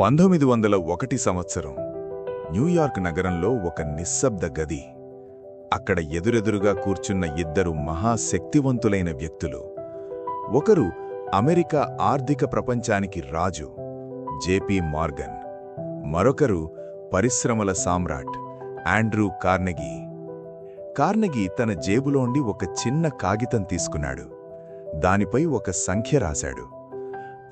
పంతొమ్మిది వందల ఒకటి సంవత్సరం న్యూయార్క్ నగరంలో ఒక నిశ్శబ్ద గది. అక్కడ ఎదురెదురుగా కూర్చున్న ఇద్దరు మహాశక్తివంతులైన వ్యక్తులు. ఒకరు అమెరికా ఆర్థిక ప్రపంచానికి రాజు జేపీ మార్గన్. మరొకరు పరిశ్రమల సామ్రాట్ ఆండ్రూ కార్నెగీ. కార్నెగీ తన జేబులోండి ఒక చిన్న కాగితం తీసుకున్నాడు. దానిపై ఒక సంఖ్య రాశాడు.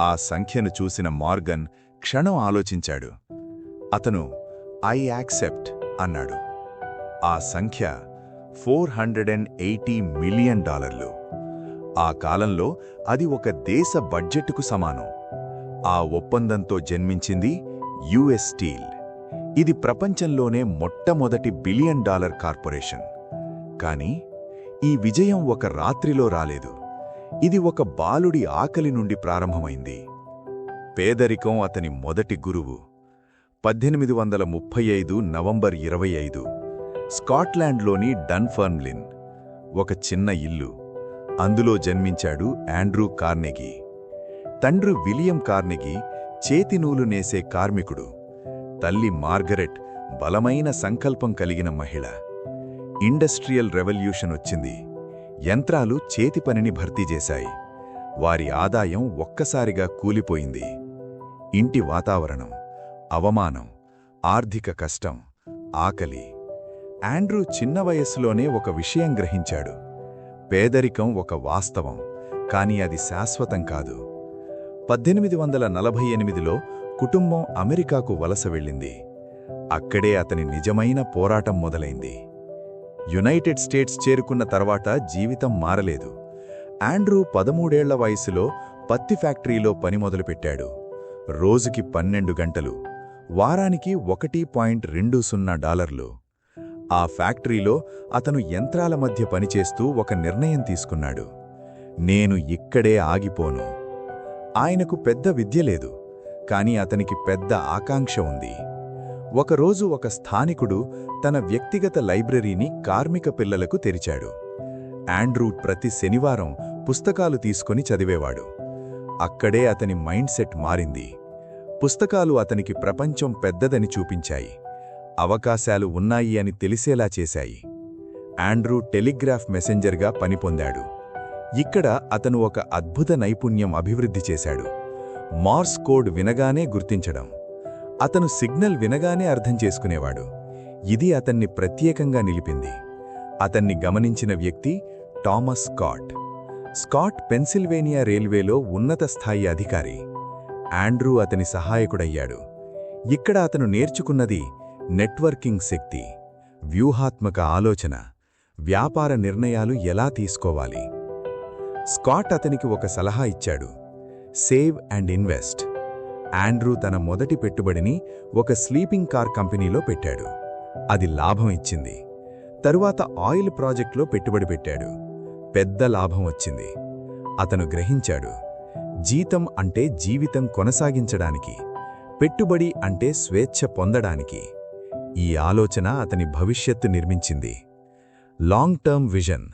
ఆ సంఖ్యను చూసిన మార్గన్ క్షణం ఆలోచించాడు. అతను ఐ యాక్సెప్ట్ అన్నాడు. ఆ సంఖ్య four hundred and eighty million డాలర్లు. ఆ కాలంలో అది ఒక దేశ బడ్జెట్కు సమానం. ఆ ఒప్పందంతో జన్మించింది యుఎస్ స్టీల్. ఇది ప్రపంచంలోనే మొట్టమొదటి బిలియన్ డాలర్ కార్పొరేషన్. కానీ ఈ విజయం ఒక రాత్రిలో రాలేదు. ఇది ఒక బాలుడి ఆకలి నుండి ప్రారంభమైంది. పేదరికం అతని మొదటి గురువు. పద్దెనిమిది వందల ముప్పై ఐదు నవంబర్ ఇరవై ఐదు స్కాట్లాండ్లోని డన్ఫర్మ్లిన్ ఒక చిన్న ఇల్లు. అందులో జన్మించాడు ఆండ్రూ కార్నెగీ. తండ్రి విలియం కార్నెగీ చేతినూలు నేసే కార్మికుడు. తల్లి మార్గరెట్ బలమైన సంకల్పం కలిగిన మహిళ. ఇండస్ట్రియల్ రెవల్యూషన్ వచ్చింది. యంత్రాలు చేతి పనిని భర్తీ చేశాయి. వారి ఆదాయం ఒక్కసారిగా కూలిపోయింది. ఇంటి వాతావరణం అవమానం ఆర్థిక కష్టం ఆకలి. ఆండ్రూ చిన్న వయస్సులోనే ఒక విషయం గ్రహించాడు. పేదరికం ఒక వాస్తవం కాని అది శాశ్వతం కాదు. పద్దెనిమిది వందల నలభై ఎనిమిదిలో కుటుంబం అమెరికాకు వలస వెళ్ళింది. అక్కడే అతని నిజమైన పోరాటం మొదలైంది. యునైటెడ్ స్టేట్స్ చేరుకున్న తర్వాత జీవితం మారలేదు. ఆండ్రూ పదమూడేళ్ళ వయసులో పత్తి ఫ్యాక్టరీలో పని మొదలుపెట్టాడు. రోజుకి పన్నెండు గంటలు వారానికి ఒకటి పాయింట్ రెండు సున్నా డాలర్లు. ఆ ఫ్యాక్టరీలో అతను యంత్రాల మధ్య పనిచేస్తూ ఒక నిర్ణయం తీసుకున్నాడు. నేను ఇక్కడే ఆగిపోను. ఆయనకు పెద్ద విద్య లేదు కాని అతనికి పెద్ద ఆకాంక్ష ఉంది. ఒకరోజు ఒక స్థానికుడు తన వ్యక్తిగత లైబ్రరీని కార్మిక పిల్లలకు తెరిచాడు. ఆండ్రూ ప్రతి శనివారం పుస్తకాలు తీసుకొని చదివేవాడు. అక్కడే అతని మైండ్ సెట్ మారింది. పుస్తకాలు అతనికి ప్రపంచం పెద్దదని చూపించాయి. అవకాశాలు ఉన్నాయి అని తెలిసేలా చేశాయి. ఆండ్రూ టెలిగ్రాఫ్ మెసెంజర్గా పనిపొందాడు. ఇక్కడ అతను ఒక అద్భుత నైపుణ్యం అభివృద్ధి చేశాడు. మార్స్ కోడ్ వినగానే గుర్తించడం. అతను సిగ్నల్ వినగానే అర్థం చేసుకునేవాడు. ఇది అతన్ని ప్రత్యేకంగా నిలిపింది. అతన్ని గమనించిన వ్యక్తి టామస్ స్కాట్ స్కాట్ పెన్సిల్వేనియా రైల్వేలో ఉన్నత స్థాయి అధికారి. ఆండ్రూ అతని సహాయకుడయ్యాడు. ఇక్కడ అతను నేర్చుకున్నది నెట్వర్కింగ్ శక్తి వ్యూహాత్మక ఆలోచన వ్యాపార నిర్ణయాలు ఎలా తీసుకోవాలి. స్కాట్ అతనికి ఒక సలహా ఇచ్చాడు. Save and invest. ఆండ్రూ తన మొదటి పెట్టుబడిని ఒక స్లీపింగ్ కార్ కంపెనీలో పెట్టాడు. అది లాభం ఇచ్చింది. తరువాత ఆయిల్ ప్రాజెక్టులో పెట్టుబడి పెట్టాడు. పెద్ద లాభం వచ్చింది. అతను గ్రహించాడు జీతం అంటే జీవితం కొనసాగించడానికి పెట్టుబడి అంటే స్వేచ్ఛ పొందడానికి. ఈ ఆలోచన అతని భవిష్యత్తు నిర్మించింది. లాంగ్ టర్మ్ విజన్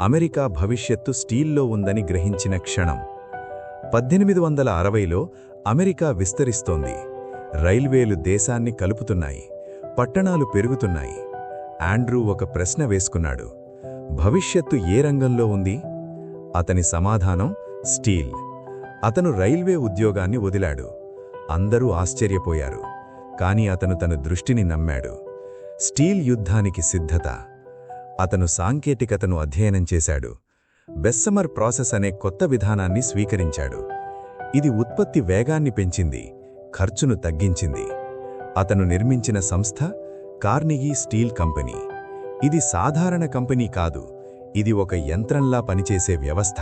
అమెరికా భవిష్యత్తు స్టీల్లో ఉందని గ్రహించిన క్షణం. పద్దెనిమిది వందల అరవైలో అమెరికా విస్తరిస్తోంది. రైల్వేలు దేశాన్ని కలుపుతున్నాయి పట్టణాలు పెరుగుతున్నాయి. ఆండ్రూ ఒక ప్రశ్న వేసుకున్నాడు. భవిష్యత్తు ఏ రంగంలో ఉంది? అతని సమాధానం స్టీల్. అతను రైల్వే ఉద్యోగాన్ని వదిలాడు. అందరూ ఆశ్చర్యపోయారు. కాని అతను తన దృష్టిని నమ్మాడు. స్టీల్ యుద్ధానికి సిద్ధత. అతను సాంకేతికతను అధ్యయనం చేశాడు. బెస్సమర్ ప్రాసెస్ అనే కొత్త విధానాన్ని స్వీకరించాడు. ఇది ఉత్పత్తి వేగాన్ని పెంచింది ఖర్చును తగ్గించింది. అతను నిర్మించిన సంస్థ కార్నిగీ స్టీల్ కంపెనీ. ఇది సాధారణ కంపెనీ కాదు. ఇది ఒక యంత్రంలా పనిచేసే వ్యవస్థ.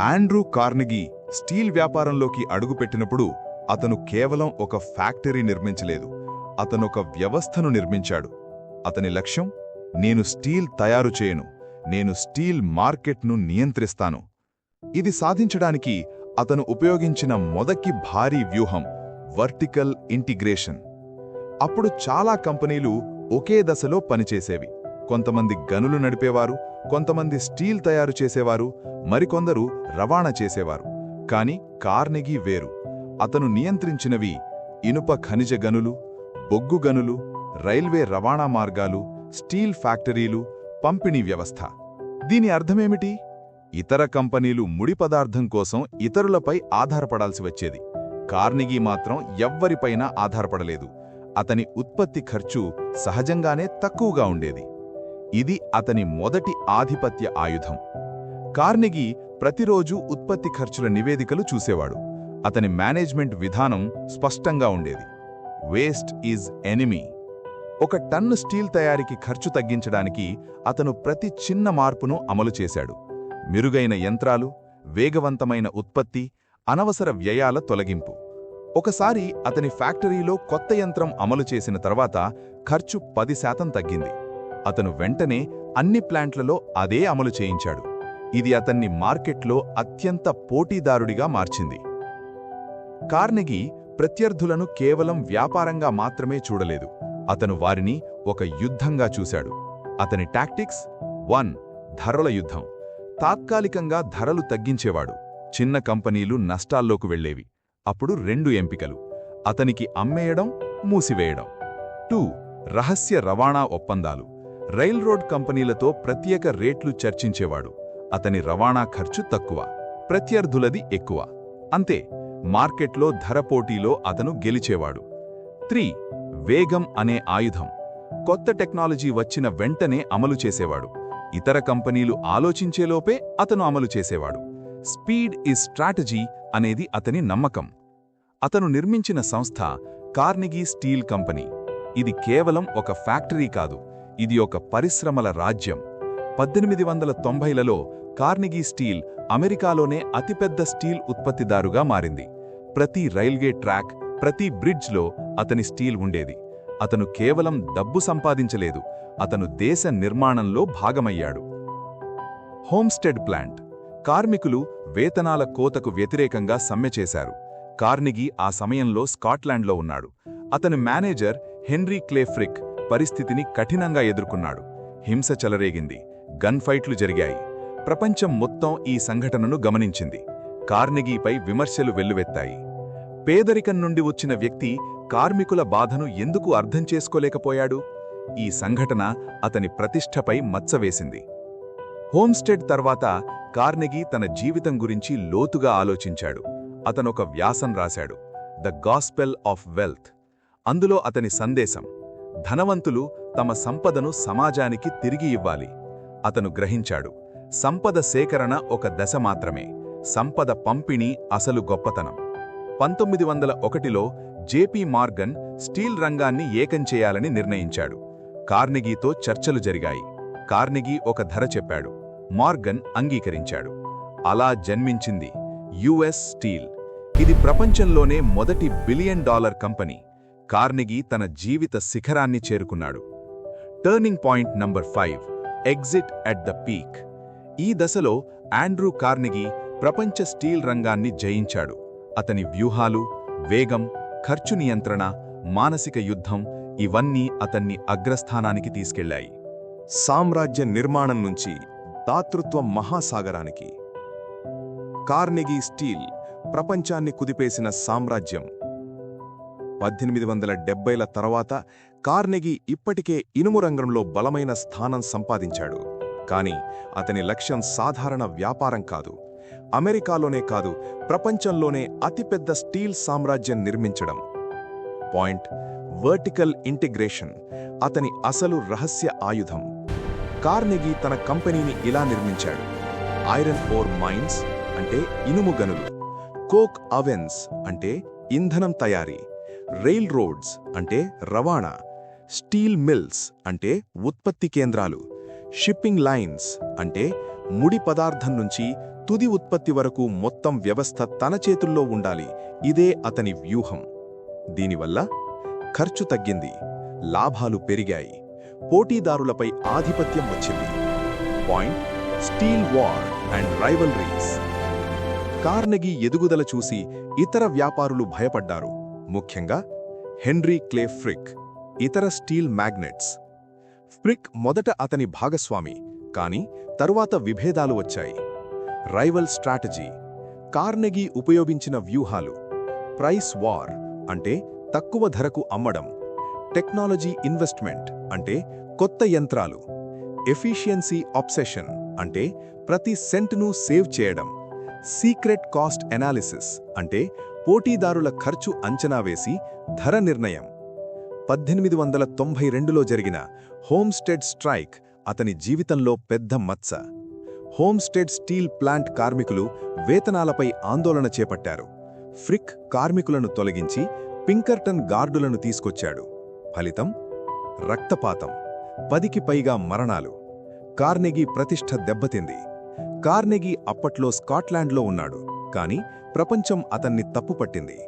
ఆండ్రూ కార్నిగి స్టీల్ వ్యాపారంలోకి అడుగుపెట్టినప్పుడు అతను కేవలం ఒక ఫ్యాక్టరీ నిర్మించలేదు. అతనొక వ్యవస్థను నిర్మించాడు. అతని లక్ష్యం నేను స్టీల్ తయారు చేయను నేను స్టీల్ మార్కెట్ను నియంత్రిస్తాను. ఇది సాధించడానికి అతను ఉపయోగించిన మొదటి భారీ వ్యూహం వర్టికల్ ఇంటిగ్రేషన్. అప్పుడు చాలా కంపెనీలు ఒకే దశలో పనిచేసేవి. కొంతమంది గనులు నడిపేవారు కొంతమంది స్టీల్ తయారు చేసేవారు మరికొందరు రవాణా చేసేవారు. కాని కార్నెగీ వేరు. అతను నియంత్రించినవి ఇనుప ఖనిజ గనులు బొగ్గు గనులు రైల్వే రవాణా మార్గాలు స్టీల్ ఫ్యాక్టరీలు పంపిణీ వ్యవస్థ. దీని అర్థమేమిటి? ఇతర కంపెనీలు ముడి పదార్థం కోసం ఇతరులపై ఆధారపడాల్సి వచ్చేది. కార్నిగీ మాత్రం ఎవ్వరిపైనా ఆధారపడలేదు. అతని ఉత్పత్తి ఖర్చు సహజంగానే తక్కువగా ఉండేది. ఇది అతని మొదటి ఆధిపత్య ఆయుధం. కార్నిగీ ప్రతిరోజు ఉత్పత్తి ఖర్చుల నివేదికలు చూసేవాడు. అతని మేనేజ్మెంట్ విధానం స్పష్టంగా ఉండేది. Waste is enemy. ఒక టన్ను స్టీల్ తయారీకి ఖర్చు తగ్గించడానికి అతను ప్రతి చిన్న మార్పును అమలు చేశాడు. మెరుగైన యంత్రాలు వేగవంతమైన ఉత్పత్తి అనవసర వ్యయాల తొలగింపు. ఒకసారి అతని ఫ్యాక్టరీలో కొత్త యంత్రం అమలు చేసిన తర్వాత ఖర్చు పది శాతం తగ్గింది. అతను వెంటనే అన్ని ప్లాంట్లలో అదే అమలు చేయించాడు. ఇది అతన్ని మార్కెట్లో అత్యంత పోటీదారుడిగా మార్చింది. కార్నెగీ ప్రత్యర్థులను కేవలం వ్యాపారంగా మాత్రమే చూడలేదు. అతను వారిని ఒక యుద్ధంగా చూశాడు. అతని టాక్టిక్స్ వన్ ధరల యుద్ధం. తాత్కాలికంగా ధరలు తగ్గించేవాడు. చిన్న కంపెనీలు నష్టాల్లోకి వెళ్ళేవి అప్పుడు రెండు ఎంపికలు. అతనికి అమ్మేయడం మూసివేయడం. టూ రహస్య రవాణా ఒప్పందాలు. రైల్ రోడ్ కంపెనీలతో ప్రత్యేక రేట్లు చర్చించేవాడు. అతని రవాణా ఖర్చు తక్కువ ప్రత్యర్థులది ఎక్కువ. అంతే మార్కెట్లో ధర పోటీలో అతను గెలిచేవాడు. త్రీ వేగం అనే ఆయుధం. కొత్త టెక్నాలజీ వచ్చిన వెంటనే అమలు చేసేవాడు. ఇతర కంపెనీలు ఆలోచించేలోపే అతను అమలు చేసేవాడు. స్పీడ్ ఇస్ స్ట్రాటజీ అనేది అతని నమ్మకం. అతను నిర్మించిన సంస్థ కార్నిగీ స్టీల్ కంపెనీ. ఇది కేవలం ఒక ఫ్యాక్టరీ కాదు ఇది ఒక పరిశ్రమల రాజ్యం. పద్దెనిమిది వందల తొంభైలలో కార్నిగీ స్టీల్ అమెరికాలోనే అతిపెద్ద స్టీల్ ఉత్పత్తిదారుగా మారింది. ప్రతి రైల్వే ట్రాక్ ప్రతి బ్రిడ్జ్లో అతని స్టీల్ ఉండేది. అతను కేవలం డబ్బు సంపాదించలేదు అతను దేశ నిర్మాణంలో భాగమయ్యాడు. Homestead plant. కార్మికులు వేతనాల కోతకు వ్యతిరేకంగా సమ్మె చేశారు. కార్నిగీ ఆ సమయంలో స్కాట్లాండ్లో ఉన్నాడు. అతని మేనేజర్ హెన్రీ క్లేఫ్రిక్ పరిస్థితిని కఠినంగా ఎదుర్కొన్నాడు. హింస చెలరేగింది. గన్ ఫైట్లు జరిగాయి. ప్రపంచం మొత్తం ఈ సంఘటనను గమనించింది. కార్నెగీపై విమర్శలు వెల్లువెత్తాయి. పేదరికం నుండి వచ్చిన వ్యక్తి కార్మికుల బాధను ఎందుకు అర్థం చేసుకోలేకపోయాడు? ఈ సంఘటన అతని ప్రతిష్టపై మచ్చవేసింది. హోమ్స్టెడ్ తర్వాత కార్నెగీ తన జీవితం గురించి లోతుగా ఆలోచించాడు. అతనొక వ్యాసం రాశాడు. The gospel of wealth. అందులో అతని సందేశం ధనవంతులు తమ సంపదను సమాజానికి తిరిగి ఇవ్వాలి. అతను గ్రహించాడు సంపద సేకరణ ఒక దశ మాత్రమే సంపద పంపిణీ అసలు గొప్పతనం. పంతొమ్మిది వందల ఒకటిలో జేపీ మార్గన్ స్టీల్ రంగాన్ని ఏకం చేయాలని నిర్ణయించాడు. కార్నిగీతో చర్చలు జరిగాయి. కార్నిగీ ఒక ధర చెప్పాడు మార్గన్ అంగీకరించాడు. అలా జన్మించింది యుఎస్ స్టీల్. ఇది ప్రపంచంలోనే మొదటి బిలియన్ డాలర్ కంపెనీ. కార్నిగీ తన జీవిత శిఖరాన్ని చేరుకున్నాడు. Turning point number five exit at the peak. ఈ దశలో ఆండ్రూ కార్నిగీ ప్రపంచ స్టీల్ రంగాన్ని జయించాడు. అతని వ్యూహాలు వేగం ఖర్చు నియంత్రణ మానసిక యుద్ధం ఇవన్నీ అతన్ని అగ్రస్థానానికి తీసుకెళ్ళాయి. సామ్రాజ్య నిర్మాణం నుంచి దాతృత్వ మహాసాగరానికి. కార్నెగీ స్టీల్ ప్రపంచాన్ని కుదిపేసిన సామ్రాజ్యం పద్దెనిమిది వందల డెబ్బైల తర్వాత కార్నెగి ఇప్పటికే ఇనుము రంగంలో బలమైన స్థానం సంపాదించాడు. కాని అతని లక్ష్యం సాధారణ వ్యాపారం కాదు. అమెరికాలోనే కాదు ప్రపంచంలోనే అతిపెద్ద స్టీల్ సామ్రాజ్యం నిర్మించడం. పాయింట్ వర్టికల్ ఇంటిగ్రేషన్ అతని అసలు రహస్య ఆయుధం. కార్నెగి తన కంపెనీని ఇలా నిర్మించాడు. ఐరన్ ఓర్ మైన్స్ అంటే ఇనుము గనులు. కోక్ అవెన్స్ అంటే ఇంధనం తయారీ. రైల్ రోడ్స్ అంటే రవాణా స్టీల్ మిల్స్ అంటే ఉత్పత్తి కేంద్రాలు షిప్పింగ్ లైన్స్ అంటే ముడి పదార్థం నుంచి తుది ఉత్పత్తి వరకు మొత్తం వ్యవస్థ తన చేతుల్లో ఉండాలి. ఇదే అతని వ్యూహం. దీనివల్ల ఖర్చు తగ్గింది లాభాలు పెరిగాయి పోటీదారులపై ఆధిపత్యం వచ్చింది. Point steel war and rivalries. Carnegie ఎదుగుదల చూసి ఇతర వ్యాపారులు భయపడ్డారు. ముఖ్యంగా హెన్రీ క్లే ఫ్రిక్ ఇతర స్టీల్ మ్యాగ్నెట్స్. ఫ్రిక్ మొదట అతని భాగస్వామి కానీ తరువాత విభేదాలు వచ్చాయి. రైవల్ స్ట్రాటజీ కార్నెగీ ఉపయోగించిన వ్యూహాలు ప్రైస్ వార్ అంటే తక్కువ ధరకు అమ్మడం టెక్నాలజీ ఇన్వెస్ట్మెంట్ అంటే కొత్త యంత్రాలు ఎఫిషియన్సీ ఆబ్సెషన్ అంటే ప్రతి సెంట్ను సేవ్ చేయడం సీక్రెట్ కాస్ట్ ఎనాలిసిస్ అంటే పోటీదారుల ఖర్చు అంచనా వేసి ధర నిర్ణయం. పద్దెనిమిది వందల తొంభై రెండులో జరిగిన హోమ్స్టెడ్ స్ట్రైక్ అతని జీవితంలో పెద్ద మత్స. హోమ్స్టెడ్ స్టీల్ ప్లాంట్ కార్మికులు వేతనాలపై ఆందోళన చేపట్టారు. ఫ్రిక్ కార్మికులను తొలగించి పింకర్టన్ గార్డులను తీసుకొచ్చాడు. ఫలితం రక్తపాతం. పదికి పైగా మరణాలు. కార్నెగీ ప్రతిష్ఠ దెబ్బతింది. కార్నెగీ అప్పట్లో స్కాట్లాండ్లో ఉన్నాడు. కాని ప్రపంచం అతన్ని తప్పుపట్టింది.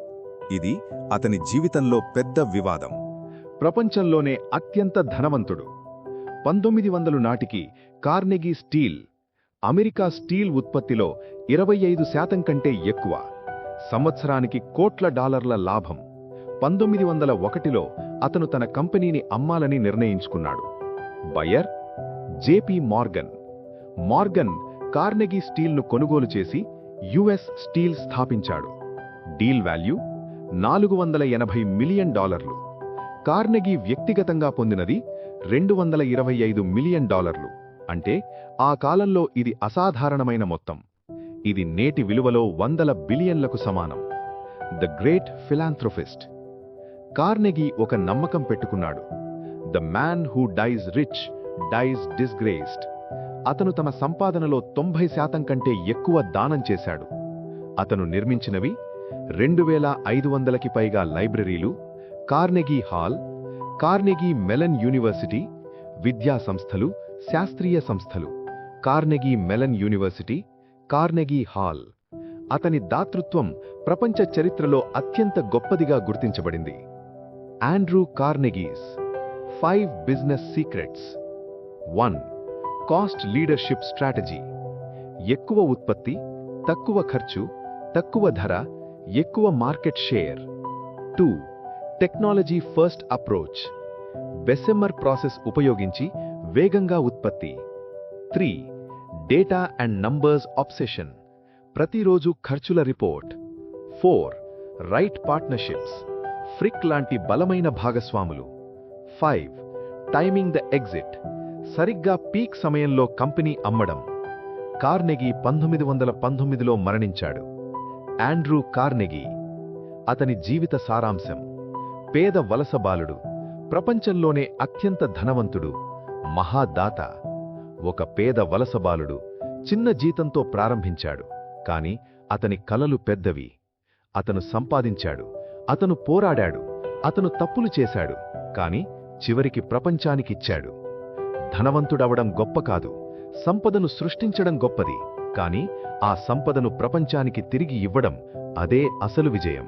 ఇది అతని జీవితంలో పెద్ద వివాదం. ప్రపంచంలోనే అత్యంత ధనవంతుడు. పంతొమ్మిది వందలు నాటికి కార్నెగీ స్టీల్ అమెరికా స్టీల్ ఉత్పత్తిలో ఇరవై ఐదు శాతం కంటే ఎక్కువ. సంవత్సరానికి కోట్ల డాలర్ల లాభం. పంతొమ్మిది వందల ఒకటిలో అతను తన కంపెనీని అమ్మాలని నిర్ణయించుకున్నాడు. Buyer JP Morgan. Morgan Carnegie స్టీల్ను కొనుగోలు చేసి యుఎస్ స్టీల్ స్థాపించాడు. డీల్ వాల్యూ నాలుగు వందల ఎనభై మిలియన్ డాలర్లు. కార్నెగీ వ్యక్తిగతంగా పొందినది రెండు వందల ఇరవై ఐదు మిలియన్ డాలర్లు. అంటే ఆ కాలంలో ఇది అసాధారణమైన మొత్తం. ఇది నేటి విలువలో వందల బిలియన్లకు సమానం. ద గ్రేట్ ఫిలాంథ్రోఫిస్ట్ కార్నెగీ ఒక నమ్మకం పెట్టుకున్నాడు. The man who dies rich dies disgraced. అతను తన సంపాదనలో తొంభై శాతం కంటే ఎక్కువ దానం చేశాడు. అతను నిర్మించినవి రెండు వేల ఐదు వందలకి పైగా లైబ్రరీలు Carnegie hall Carnegie Mellon university విద్యా సంస్థలు శాస్త్రీయ సంస్థలు Carnegie Mellon university Carnegie hall. అతని దాతృత్వం ప్రపంచ చరిత్రలో అత్యంత గొప్పదిగా గుర్తించబడింది. Andrew Carnegie's five business secrets. One cost leadership strategy. ఎక్కువ ఉత్పత్తి తక్కువ ఖర్చు తక్కువ ధర ఎక్కువ market share. Two technology first approach. Bessemer process ఉపయోగించి వేగంగా ఉత్పత్తి. Three data and numbers obsession. ప్రతిరోజు ఖర్చుల report. Four right partnerships. Frick లాంటి బలమైన భాగస్వాములు. Five timing the exit. సరిగ్గా పీక్ సమయంలో కంపెనీ అమ్మడం. కార్నెగి పంతొమ్మిది వందల పంతొమ్మిదిలో మరణించాడు. ఆండ్రూ కార్నెగి అతని జీవిత సారాంశం పేద వలస బాలుడు ప్రపంచంలోనే అత్యంత ధనవంతుడు మహాదాత ఒక పేద వలస బాలుడు చిన్న జీతంతో ప్రారంభించాడు కాని అతని కలలు పెద్దవి. అతను సంపాదించాడు అతను పోరాడాడు అతను తప్పులు చేశాడు కాని చివరికి ప్రపంచానికిచ్చాడు. ధనవంతుడవడం గొప్ప కాదు. సంపదను సృష్టించడం గొప్పది. కాని ఆ సంపదను ప్రపంచానికి తిరిగి ఇవ్వడం అదే అసలు విజయం.